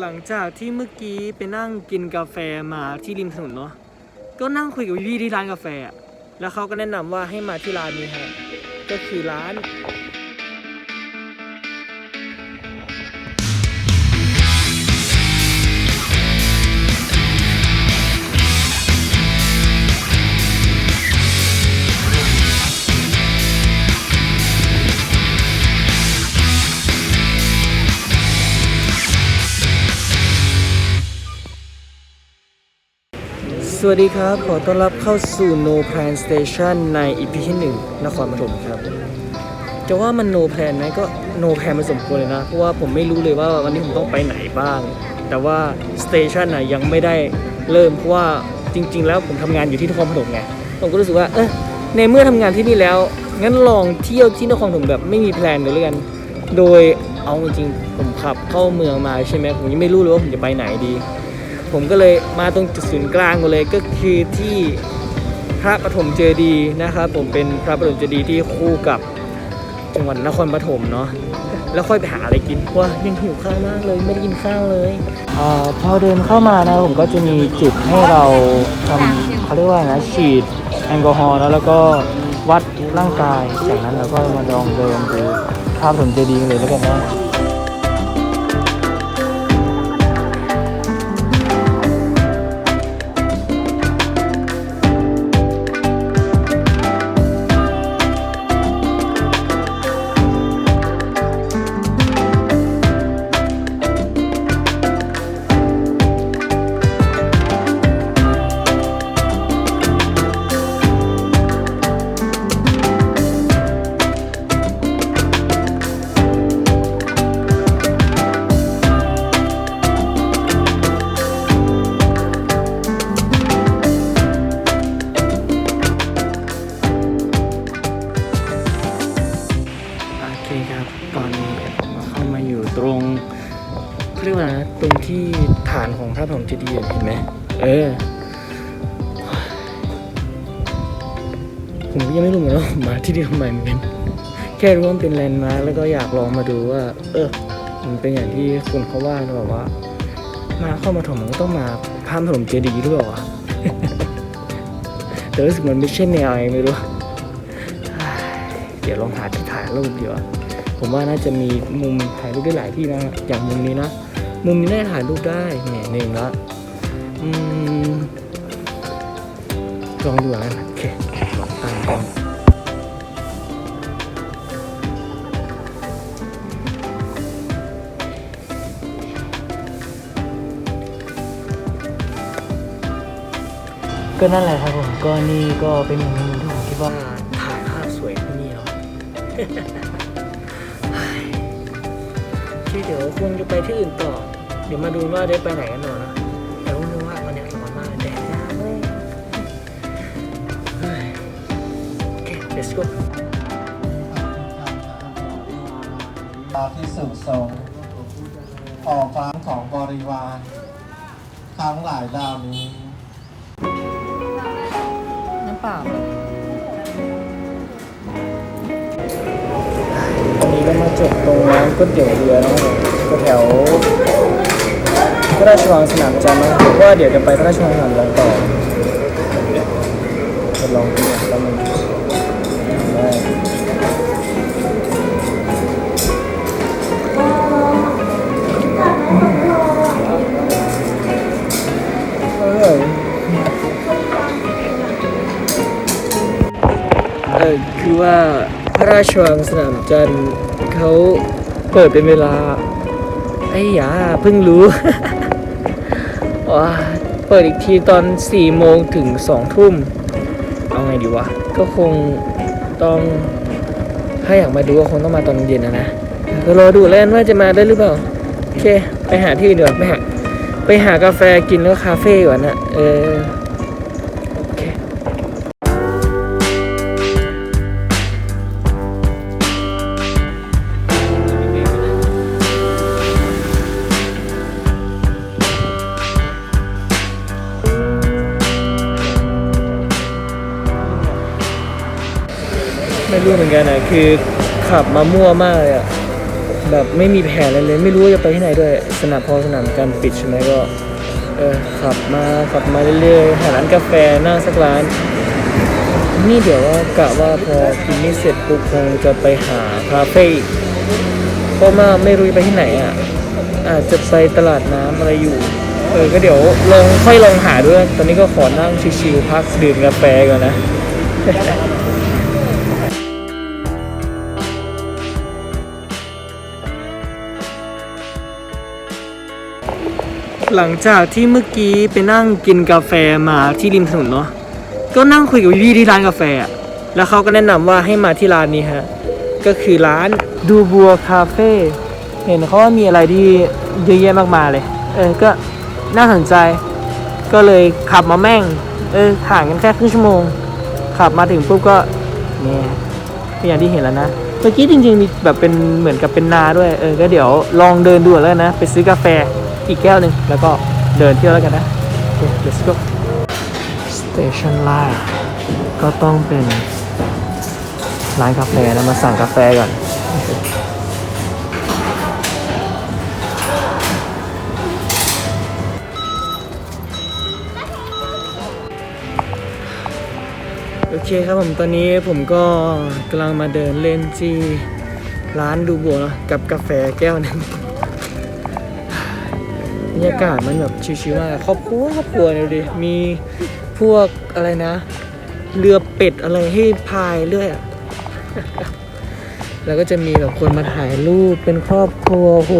หลังจากที่เมื่อกี้ไปนั่งกินกาแฟมาที่ริมถนนเนาะก็นั่งคุยกับพี่ที่ร้านกาแฟอะแล้วเขาก็แนะนำว่าให้มาที่ร้านนี้ฮะก็คือร้าน สวัสดีครับ ขอต้อนรับเข้าสู่ No Plan Station ใน EP ที่หนึ่งนครปฐมครับ จะว่ามัน no plan ไหมก็ no plan มันสมควรเลยนะ เพราะว่าผมไม่รู้เลยว่าวันนี้ผมต้องไปไหนบ้าง แต่ว่า station น่ะยังไม่ได้เริ่ม เพราะว่าจริง ๆ แล้วผมทำงานอยู่ที่นครปฐมไง ผมก็รู้สึกว่า เออในเมื่อทำงานที่นี่แล้ว งั้นลองเที่ยวที่นครปฐมแบบไม่มีแพลนเลยแล้วกัน โดยเอาจริงๆผมขับเข้าเมืองมาใช่ไหมผมยังไม่รู้เลยว่าผมจะไปไหนดี ผมก็เลยมาตรงจุดศูนย์กลางหมดเลยก็คือที่พระปฐมเจดีย์นะครับผมเป็นพระปฐมเจดีย์ที่คู่กับจังหวัดนครปฐมเนาะแล้วค่อยไปหาอะไรกินว่ายังหิวข้าวมากเลยไม่ได้กินข้าวเลยอ่าพอเดินเข้ามานะผมก็จะมีจุดให้เราทำเขาเรียกว่านะฉีดแอลกอฮอล์แล้วแล้วก็วัดร่างกายจากนั้นเราก็มาลองเดินดูพระปฐมเจดีย์เลยแล้วกันนะานของพระพรหมเจดีย์เห็นไหมเออ ผมยังไม่รู้เหมือนว่าผมมาที่นี่ทำไมเหมือนกันแค่รู้ว่าเป็นแลนด์มาร์คแล้วก็อยากลองมาดูว่า เออ มันเป็นอย่างที่คนเขาว่าหรือเปล่าว่า มาเข้ามาถมมันก็ต้องมาพระพรหมเจดีย์หรือเปล่าวะแต่รู้สึกมันไม่ใช่แนวไงไม่รู้เดี๋ยวลองหาที่ถ่ายรูปดีกว่าผมว่าน่าจะมีมุมถ่ายรูปได้หลายที่นะ อย่างมุมนี้นะ มุมนี้น่าจะถ่ายรูปได้เนี่ยหนึ่งละอืมลองดูแล้วกันโอเคตามกันก็นั่นแหละครับผมก็นี่ก็เป็นหนึ่งในมุมที่ผมคิดว่าถ่ายภาพสวยที่นี่เนาะที่เดี๋ยวคงจะไปที่อื่นต่อเดี๋ยวมาดูว่าได้ไปไหนกันหน่อยนะแต่รู้เลยว่าวันนี้ร้อนมากแดดจ้าเลยเฮ้ยโอเค let's go ตาที่สุทรงออกฟ้าของบริวารทั้งหลายดาวนี้ น้ำเปล่าวันนี้ก็มาจบตรงร้านก๋วยเตี๋ยวเรือนะครับผมแถวพ ระราชวังสนามจันทร์นะว่าเดี๋ยวจะไปพระราชวังสนามจันทร์ต่อจะลองดูแล้วมันได้เออคือว่าพระราชวังสนามจันทร์เขาเปิดเป็นเวลา ไอ้ยาเพิ่งรู้ เปิดอีกทีตอน4โมงถึง2ทุ่ม เอาไงดีวะ ก็คงต้อง ถ้าอยากมาดูก็คงต้องมาตอนเย็นนะนะก็รอดูแล้วกันว่าจะมาได้หรือเปล่า โอเค ไปหาที่อื่นดีกว่าไปหาไปหากาแฟกินแล้วคาเฟ่ก่อนนะเออ รู้เหมือนกันนะคือขับมามั่วมากเลยอะแบบไม่มีแผนอะไรเลย ไม่รู้ว่าจะไปที่ไหนด้วย สนามพอสนามการปิดใช่ไหมก็เออขับมาขับมาเรื่อยๆหาร้านกาแฟนั่งสักร้าน นี่เดี๋ยวว่ากะว่าพอกินนี่เสร็จปุ๊บคงจะไปหาคาเฟ่เพราะว่าไม่รู้จะไปที่ไหนอะอาจจะไปตลาดน้ำอะไรอยู่ เออก็เดี๋ยวลองค่อยลองหาด้วย ตอนนี้ก็ขอนั่งชิวๆพักดื่มกาแฟก่อนนะ หลังจากที่เมื่อกี้ไปนั่งกินกาแฟมาที่ริมถนนเนาะก็นั่งคุยกับพี่ที่ร้านกาแฟอะแล้วเขาก็แนะนำว่าให้มาที่ร้านนี้ฮะ ก็คือร้านดูบัวคาเฟ่เห็นเขาว่ามีอะไรที่เยอะแยะมากมายเลย เออก็น่าสนใจ ก็เลยขับมาแม่ง เออห่างกันแค่ครึ่งชั่วโมง ขับมาถึงปุ๊บก็เนี่ยก็นอย่างที่เห็นแล้วนะ เมื่อกี้จริงๆมีแบบเป็นเหมือนกับเป็นนาด้วย เออก็เดี๋ยวลองเดินดูแล้วนะ ไปซื้อกาแฟ อีกแก้วหนึ่งแล้วก็เดินเที่ยวแล้วกันนะโอเค let's go station light ก็ต้องเป็นร้านกาแฟนะมาสั่งกาแฟก่อนโอเคครับผมตอนนี้ผมก็กำลังมาเดินเล่นที่ร้านดูบัวเนะกับกาแฟแก้วหนึง บรรยากาศมันแบบชิวๆมากครอบครัวครอบครัวเนี่ยดูดิมีพวกอะไรนะ เรือเป็ดอะไรให้พายเรื่อยอะแล้วก็จะมีแบบคนมาถ่ายรูปเป็นครอบครัวโอ้โห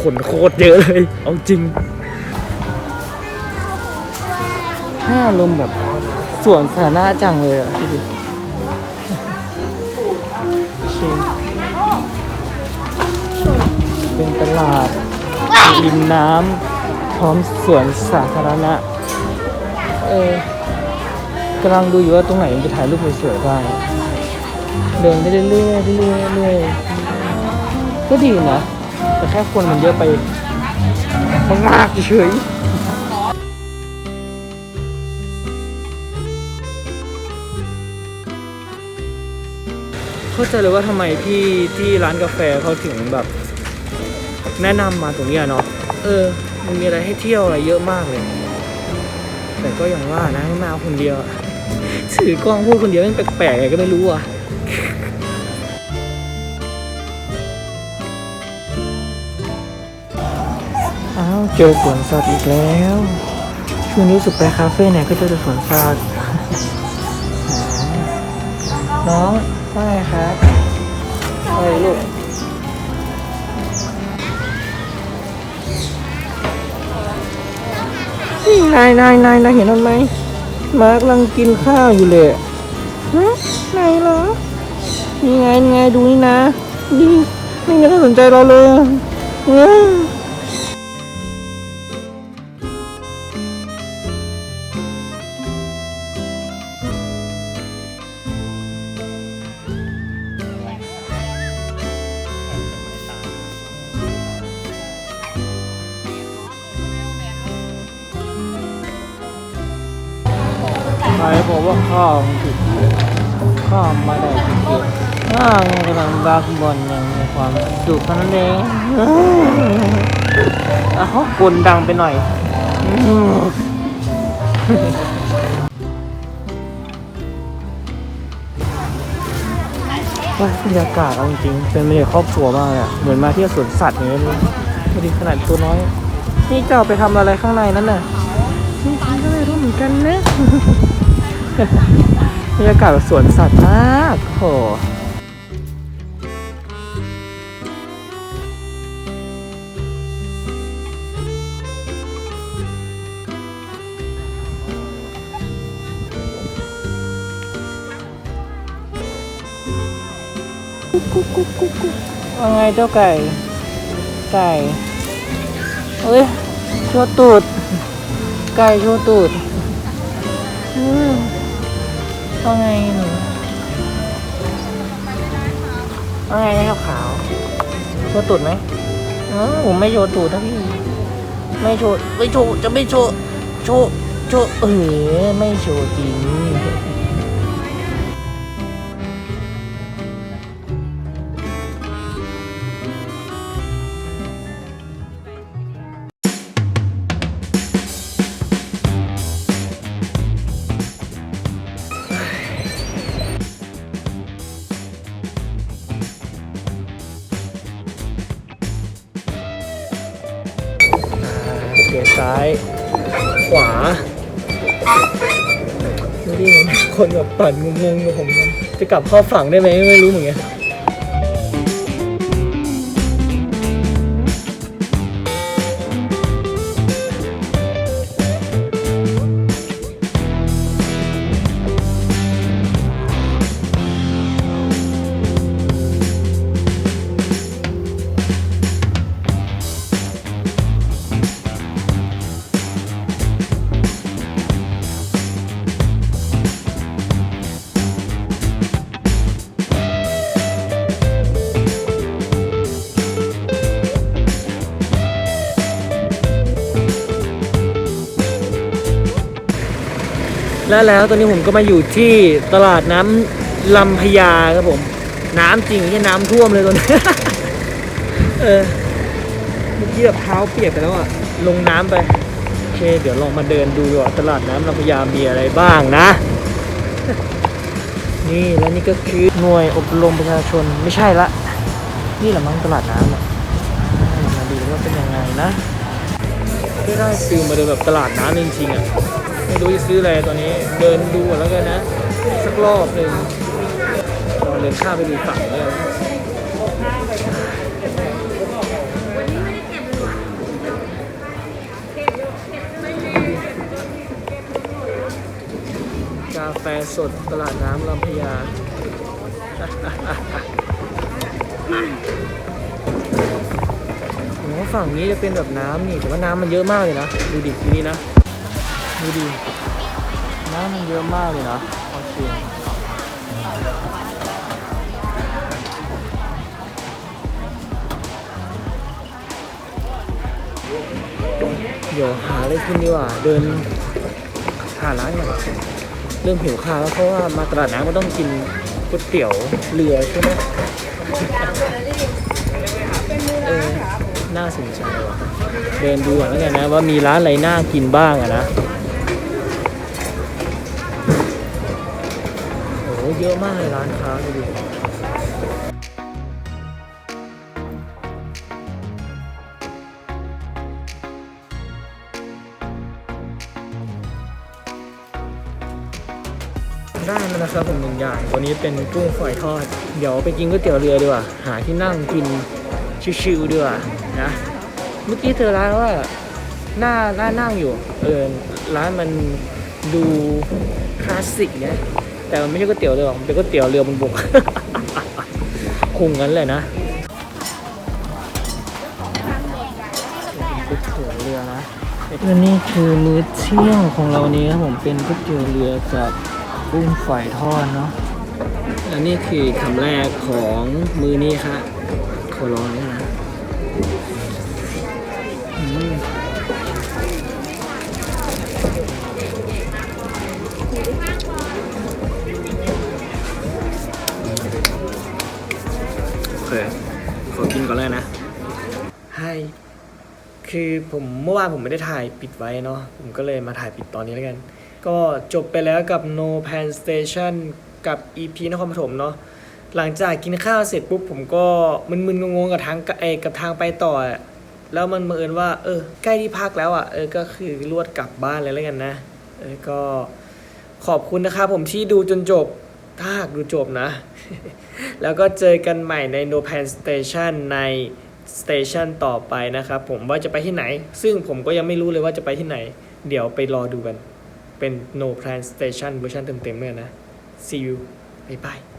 ขนโคตรเยอะเลย เอาจริงห้าลมณ์แบบสวนสาธารณะจังเลยอะดูดิโอเคเป็นตลาด ริมน้ำพร้อมสวนสาธารณะ เออกำลังดูอยู่ว่าตรงไหนมันจะถ่ายรูปสวยๆบ้างเดินไปเรื่อยๆเรื่อยๆเรื่อยๆก็ดีนะ แต่แค่คนมันเยอะไปมากๆเฉยเข้าใจเลยว่าทำไมที่ที่ร้านกาแฟเขาถึงแบบ แนะนำมาตรงเนี้ยเนาะเออ มันมีอะไรให้เที่ยวอะไรเยอะมากเลย แต่ก็อย่างว่านะไม่มาเอาคนเดียวอะถือกล้องพูดคนเดียวมันแปลกๆไงก็ไม่รู้อะอ้าวเจอสวนสัตว์อีกแล้วช่วงนี้สุดไปคาเฟ่ไหนก็เจอแต่สวนสัตว์น้องว่าไงครับอะไรลูก นายนายนายนายเห็นมันไหมมากำลังกินข้าวอยู่เลยฮะไหนเหรอนี่ไงมีไงดูนี่นะนี่ไม่มีใครสนใจเราเลย ข้าวกำลังบักบอลอย่างมีความสุขเท่านั้นเองอะเขากลดังไปหน่อยว่าบรรยากาศเอาจริงๆเป็นบรรยากาศครอบครัวมากเลยอะเหมือนมาเที่ยวสวนสัตว์อย่างนี้เลยพอดีขนาดตัวน้อย นี่เจ้าไปทำอะไรข้างในนั่นน่ะนี่ฉันก็ไม่รู้เหมือนกันนะบรรยากาศแบบสวนสัตว์มากโห ว่าไงเจ้าไก่ ไก่เอ้ยโชว์ตูด ไก่โชว์ตูดว่าไงหนูว่าไงนะครับขาวโชว์ตูดไหมอ๋อผมไม่โชว์ตูดนะพี่ไม่โชว์ไม่โชว์จะไม่โชว์โชว์โชว์เออไม่โชว์จริง คนแบบปั่นงงๆกับผมจะกลับเข้าฝั่งได้ไหมไม่รู้เหมือนกัน และแล้วตอนนี้ผมก็มาอยู่ที่ตลาดน้ำลำพญาครับผม น้ำจริงไม่ใช่น้ำท่วมเลยตอนนี้เออเมื่อกี้แบบเท้าเปียกไปแล้วอะลงน้ำไปโอเค เดี๋ยวลองมาเดินดูดีกว่าตลาดน้ำลำพญามีอะไรบ้างนะ นี่แล้วนี่ก็คือหน่วยอบรมประชาชนไม่ใช่ละ นี่แหละมั้งตลาดน้ำอะมาดูว่าเป็นยังไงนะไม่ได้ฟิลมาเดินแบบตลาดน้ำจริงๆอะ ไม่รู้จะซื้ออะไรตอนนี้เดินดูแล้วกันนะ สักรอบหนึ่งลองเดินข้ามไปดูฝั่งเลยกาแฟสดตลาดน้ำลำพญามว่าฝั่งนี้จะเป็นแบบน้ำนี่แต่ว่าน้ำมันเยอะมากเลยนะ ดูดิทีนี้นะ ดูดิน้ำมันเยอะมากเลยนะโอเคเดี๋ยวหาอะไรกินดีกว่า เดินหาร้านก่อนเริ่มหิวข้าวแล้วเพราะว่ามาตลาดน้ำก็ต้องกินก๋วยเตี๋ยวเรือใช่ไหมเออน่าสนใจว่ะเดินดูก่อนแล้วกันนะว่ามีร้านอะไรน่ากินบ้างอะนะ เยอะมากเลยร้านค้าดูดิได้มาแล้วครับผมหนึ่งอย่างตัวนี้เป็นกุ้งฝอยทอด เดี๋ยวไปกินก๋วยเตี๋ยวเรือดีกว่า หาที่นั่งกินชิวๆดีกว่านะ เมื่อกี้เจอร้านว่าหน้าหน้านั่งอยู่ เออร้านมันดูคลาสสิกเนี่ย แต่มันไม่ใช่ก๋วยเตี๋ยวเรือหรอกมันเป็นก๋วยเตี๋ยวเรือบนบกคงงั้นเลยนะก๋วยเตี๋ยวเรือนะและนี่คือมื้อเที่ยงของเรานี้ครับผมเป็นก๋วยเตี๋ยวเรือกับกุ้งฝอยทอดเนาะและนี่คือคำแรกของมื้อนี้ครับขอลองเลยนะ ขอกินก่อนเลยนะให้คือผมเมื่อวานผมไม่ได้ถ่ายปิดไว้เนาะผมก็เลยมาถ่ายปิดตอนนี้แล้วกัน ก็จบไปแล้วกับ No Pan Station กับ EP นครปฐมเนาะหลังจากกินข้าวเสร็จปุ๊บผมก็มึนๆงงๆกับทางเอยกับทางไปต่ออะแล้วมันบังเอิญว่า เออ ใกล้ที่พักแล้วอะเออก็คือรวดกลับบ้านเลยแล้วกันนะเออก็ขอบคุณนะครับผมที่ดูจนจบ ถ้าหากดูจบนะ แล้วก็เจอกันใหม่ใน No Pan Station ในสเตชันต่อไปนะครับผมว่าจะไปที่ไหน ซึ่งผมก็ยังไม่รู้เลยว่าจะไปที่ไหน เดี๋ยวไปรอดูกัน เป็น No Plan Station เวอร์ชันเต็มๆเลยนะ See you บ๊ายบาย